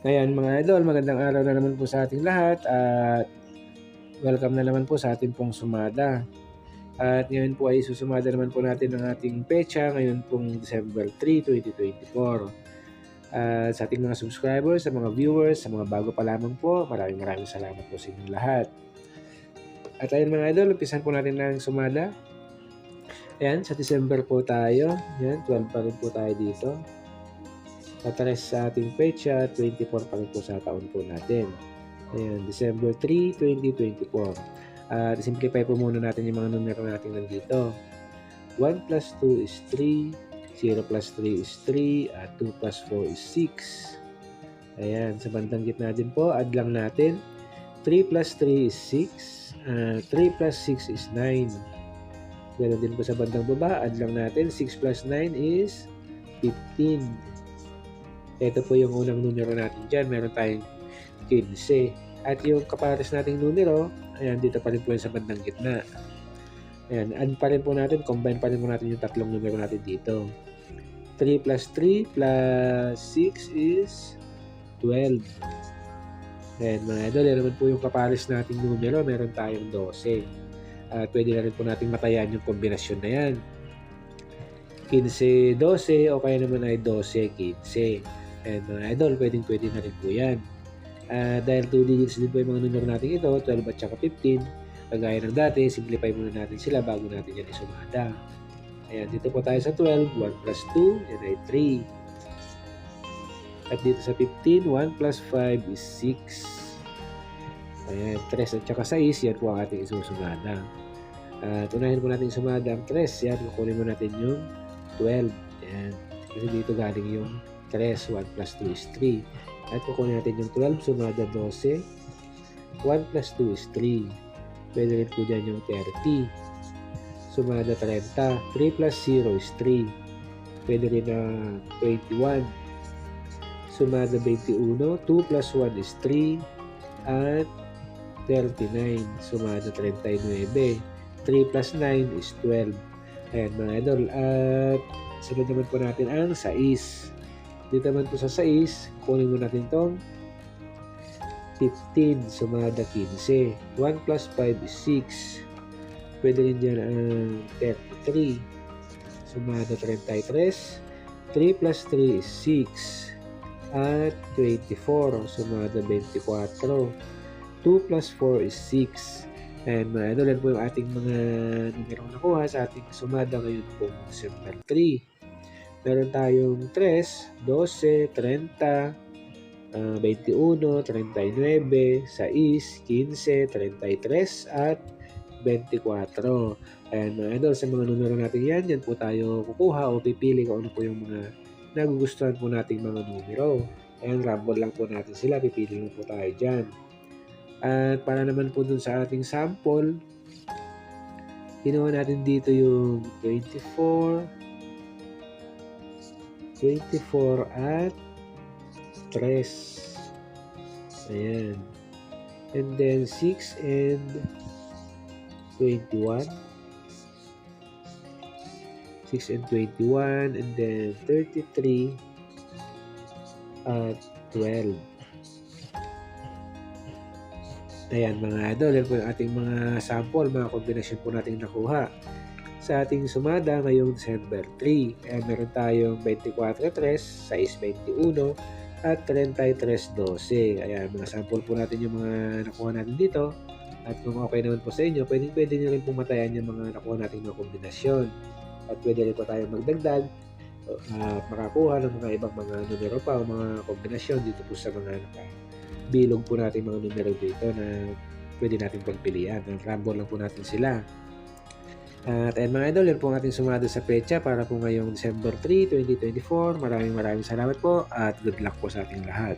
Ayan mga idol, magandang araw na naman po sa ating lahat at welcome na naman po sa ating pong sumada. At ngayon po ay susumada naman po natin ang ating pecha ngayon pong December 3, 2024. At sa ating mga subscribers, sa mga viewers, sa mga bago pa lamang po, maraming maraming salamat po sa inyong lahat. At ayun mga idol, umpisan po natin ng sumada. Ayan, sa December po tayo. Ayan, 12 pa rin po tayo dito. Matalas sa ating pecha, 24 pa rin po sa taon po natin. Ayan, December 3, 2024. At simplify po muna natin yung mga numero natin nandito. 1 plus 2 is 3, 0 plus 3 is 3, at 2 plus 4 is 6. Ayan, sa bandang gitna din po, add lang natin. 3 plus 3 is 6, uh, 3 plus 6 is 9. Ganun din po sa bandang baba, add lang natin. 6 plus 9 is 15. Ito po yung unang numero natin dyan. Meron tayong 15. At yung kapares nating numero, ayan, dito pa rin po yung sa bandang gitna. Ayan, add pa rin po natin, combine pa rin po natin yung tatlong numero natin dito. 3 plus 3 plus 6 is 12. Ayan, mga idol, yan naman po yung kapares nating numero. Meron tayong 12. At pwede na rin po natin matayan yung kombinasyon na yan. 15, 12 o kaya naman ay 12, 15. And mga idol, pwedeng pwede na rin po yan. Uh, dahil 2 digits din po yung mga numero natin ito, 12 at saka 15. Kagaya ng dati, simplify muna natin sila bago natin yan isumada. Ayan, dito po tayo sa 12, 1 plus 2, yan ay 3. At dito sa 15, 1 plus 5 is 6. Ayan, 3 at saka 6, yan po ang ating isusumada. At uh, unahin po natin sumada ang 3, yan, kukunin mo natin yung 12. Ayan, kasi dito galing yung 3. 1 plus 2 is 3. At kukunin natin yung 12, sumada 12. 1 plus 2 is 3. Pwede rin po dyan yung 30. Sumada 30. 3 plus 0 is 3. Pwede rin na 21. Sumada 21. 2 plus 1 is 3. At 39. Sumada 39. 3 plus 9 is 12. Ayan mga idol. At sunod naman po natin ang 6. Dito naman po sa 6, kunin mo natin itong 15, sumada 15. 1 plus 5 is 6. Pwede rin dyan ang 33. Sumada 33. 3 plus 3 is 6. At 24. Sumada 24. 2 plus 4 is 6. And mga ano lang po yung ating mga numero nakuha sa ating sumada ngayon po December 3 meron tayong 3, 12, 30, uh, 21, 39, 6, 15, 33, at 24. Ayan mga idol, sa mga numero natin yan, yan po tayo kukuha o pipili kung ano po yung mga nagugustuhan po nating mga numero. Ayan, rumble lang po natin sila, pipili lang po tayo dyan. At para naman po dun sa ating sample, ginawa natin dito yung 24, 24 at 3. Ayan. And then 6 and 21. 6 and 21 and then 33 at 12. Ayan mga idol, yan po yung ating mga sample, mga kombinasyon po natin nakuha sa ating sumada ngayong December 3. Kaya meron tayong 24.3, 6.21, at 33.12. Ayan, mga sample po natin yung mga nakuha natin dito. At kung okay naman po sa inyo, pwede, pwede nyo rin pumatayan yung mga nakuha natin mga kombinasyon. At pwede rin po tayo magdagdag at makakuha ng mga ibang mga numero pa o mga kombinasyon dito po sa mga bilog po natin mga numero dito na pwede natin pagpilian. Rumble lang po natin sila. At ayun mga idol, yan po ang ating sumado sa pecha para po ngayong December 3, 2024. Maraming maraming salamat po at good luck po sa ating lahat.